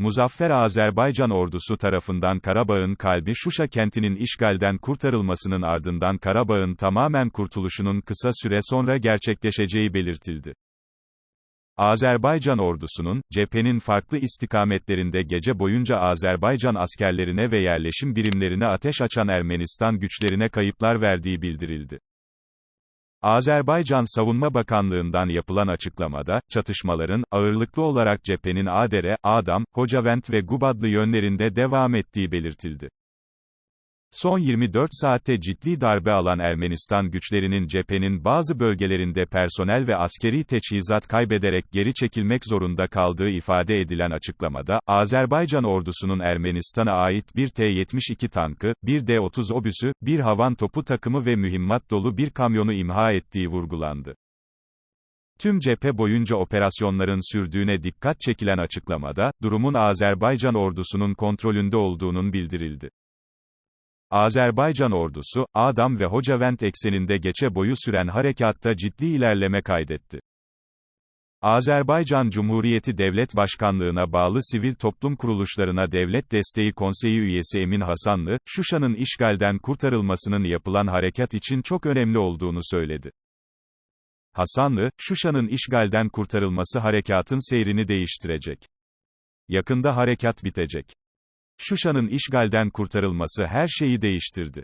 Muzaffer Azerbaycan ordusu tarafından Karabağ'ın kalbi Şuşa kentinin işgalden kurtarılmasının ardından Karabağ'ın tamamen kurtuluşunun kısa süre sonra gerçekleşeceği belirtildi. Azerbaycan ordusunun, cephenin farklı istikametlerinde gece boyunca Azerbaycan askerlerine ve yerleşim birimlerine ateş açan Ermenistan güçlerine kayıplar verdiği bildirildi. Azerbaycan Savunma Bakanlığı'ndan yapılan açıklamada, çatışmaların, ağırlıklı olarak cephenin Adere, Adam, Hocavent ve Gubadlı yönlerinde devam ettiği belirtildi. Son 24 saatte ciddi darbe alan Ermenistan güçlerinin cephenin bazı bölgelerinde personel ve askeri teçhizat kaybederek geri çekilmek zorunda kaldığı ifade edilen açıklamada, Azerbaycan ordusunun Ermenistan'a ait bir T-72 tankı, bir D-30 obüsü, bir havan topu takımı ve mühimmat dolu bir kamyonu imha ettiği vurgulandı. Tüm cephe boyunca operasyonların sürdüğüne dikkat çekilen açıklamada, durumun Azerbaycan ordusunun kontrolünde olduğunun bildirildi. Azerbaycan ordusu, Adam ve Hocavent ekseninde geçe boyu süren harekatta ciddi ilerleme kaydetti. Azerbaycan Cumhuriyeti Devlet Başkanlığına bağlı sivil toplum kuruluşlarına Devlet Desteği Konseyi üyesi Emin Hasanlı, Şuşa'nın işgalden kurtarılmasının yapılan harekat için çok önemli olduğunu söyledi. Hasanlı, Şuşa'nın işgalden kurtarılması harekatın seyrini değiştirecek. Yakında harekat bitecek. Şuşa'nın işgalden kurtarılması her şeyi değiştirdi.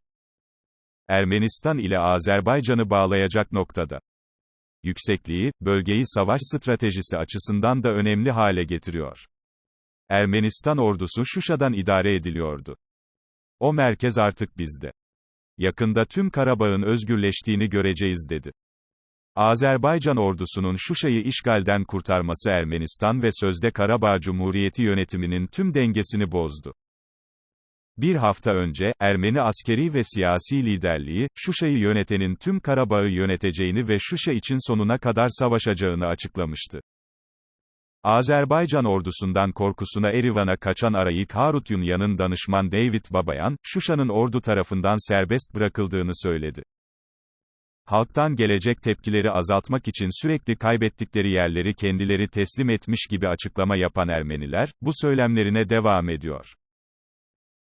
Ermenistan ile Azerbaycan'ı bağlayacak noktada. Yüksekliği, bölgeyi savaş stratejisi açısından da önemli hale getiriyor. Ermenistan ordusu Şuşa'dan idare ediliyordu. O merkez artık bizde. Yakında tüm Karabağ'ın özgürleştiğini göreceğiz dedi. Azerbaycan ordusunun Şuşa'yı işgalden kurtarması Ermenistan ve sözde Karabağ Cumhuriyeti yönetiminin tüm dengesini bozdu. Bir hafta önce, Ermeni askeri ve siyasi liderliği, Şuşa'yı yönetenin tüm Karabağ'ı yöneteceğini ve Şuşa için sonuna kadar savaşacağını açıklamıştı. Azerbaycan ordusundan korkusuna Erivan'a kaçan Arayik Harutyunyan'ın danışman David Babayan, Şuşa'nın ordu tarafından serbest bırakıldığını söyledi. Halktan gelecek tepkileri azaltmak için sürekli kaybettikleri yerleri kendileri teslim etmiş gibi açıklama yapan Ermeniler, bu söylemlerine devam ediyor.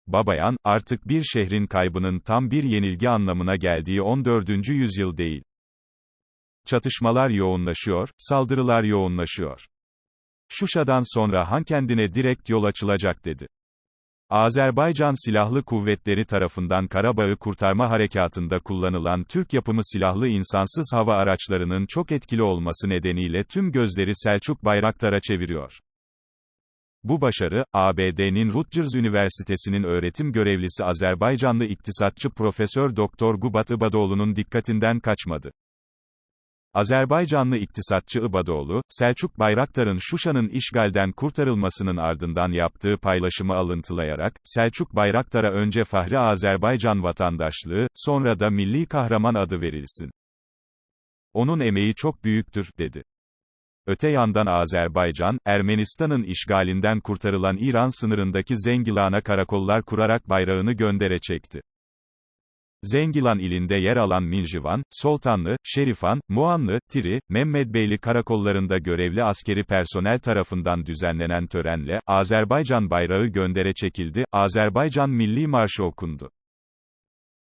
Babayan, artık bir şehrin kaybının tam bir yenilgi anlamına geldiği 14. yüzyıl değil. Çatışmalar yoğunlaşıyor, saldırılar yoğunlaşıyor. Şuşa'dan sonra Han kendine direkt yol açılacak dedi. Azerbaycan Silahlı Kuvvetleri tarafından Karabağ'ı kurtarma harekatında kullanılan Türk yapımı silahlı insansız hava araçlarının çok etkili olması nedeniyle tüm gözleri Selçuk Bayraktar'a çeviriyor. Bu başarı, ABD'nin Rutgers Üniversitesi'nin öğretim görevlisi Azerbaycanlı iktisatçı Profesör Doktor Gubat Ibadoğlu'nun dikkatinden kaçmadı. Azerbaycanlı iktisatçı Ibadoğlu, Selçuk Bayraktar'ın Şuşa'nın işgalden kurtarılmasının ardından yaptığı paylaşımı alıntılayarak, Selçuk Bayraktar'a önce Fahri Azerbaycan vatandaşlığı, sonra da Milli Kahraman adı verilsin. Onun emeği çok büyüktür, dedi. Öte yandan Azerbaycan, Ermenistan'ın işgalinden kurtarılan İran sınırındaki Zengilan'a karakollar kurarak bayrağını göndere çekti. Zengilan ilinde yer alan Minjivan, Soltanlı, Şerifan, Muanlı, Tiri, Mehmedbeyli karakollarında görevli askeri personel tarafından düzenlenen törenle, Azerbaycan bayrağı göndere çekildi, Azerbaycan Milli Marşı okundu.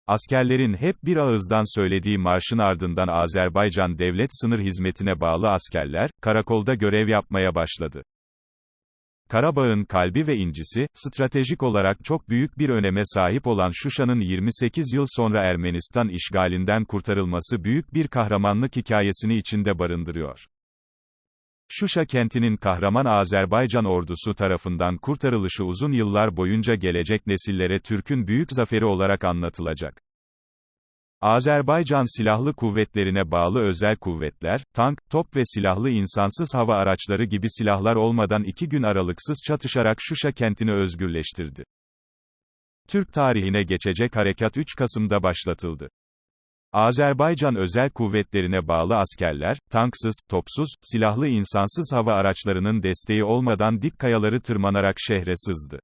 Askerlerin hep bir ağızdan söylediği marşın ardından Azerbaycan Devlet Sınır Hizmetine bağlı askerler, karakolda görev yapmaya başladı. Karabağ'ın kalbi ve incisi, stratejik olarak çok büyük bir öneme sahip olan Şuşa'nın 28 yıl sonra Ermenistan işgalinden kurtarılması büyük bir kahramanlık hikayesini içinde barındırıyor. Şuşa kentinin kahraman Azerbaycan ordusu tarafından kurtarılışı uzun yıllar boyunca gelecek nesillere Türk'ün büyük zaferi olarak anlatılacak. Azerbaycan Silahlı Kuvvetlerine bağlı özel kuvvetler, tank, top ve silahlı insansız hava araçları gibi silahlar olmadan iki gün aralıksız çatışarak Şuşa kentini özgürleştirdi. Türk tarihine geçecek harekat 3 Kasım'da başlatıldı. Azerbaycan özel kuvvetlerine bağlı askerler, tanksız, topsuz, silahlı insansız hava araçlarının desteği olmadan dik kayaları tırmanarak şehre sızdı.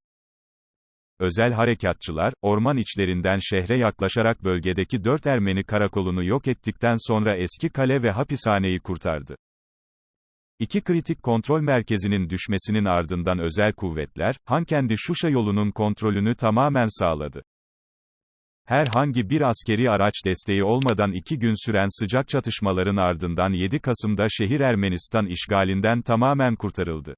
Özel harekatçılar, orman içlerinden şehre yaklaşarak bölgedeki dört Ermeni karakolunu yok ettikten sonra eski kale ve hapishaneyi kurtardı. İki kritik kontrol merkezinin düşmesinin ardından özel kuvvetler, Hankendi-Şuşa yolunun kontrolünü tamamen sağladı. Herhangi bir askeri araç desteği olmadan iki gün süren sıcak çatışmaların ardından 7 Kasım'da şehir Ermenistan işgalinden tamamen kurtarıldı.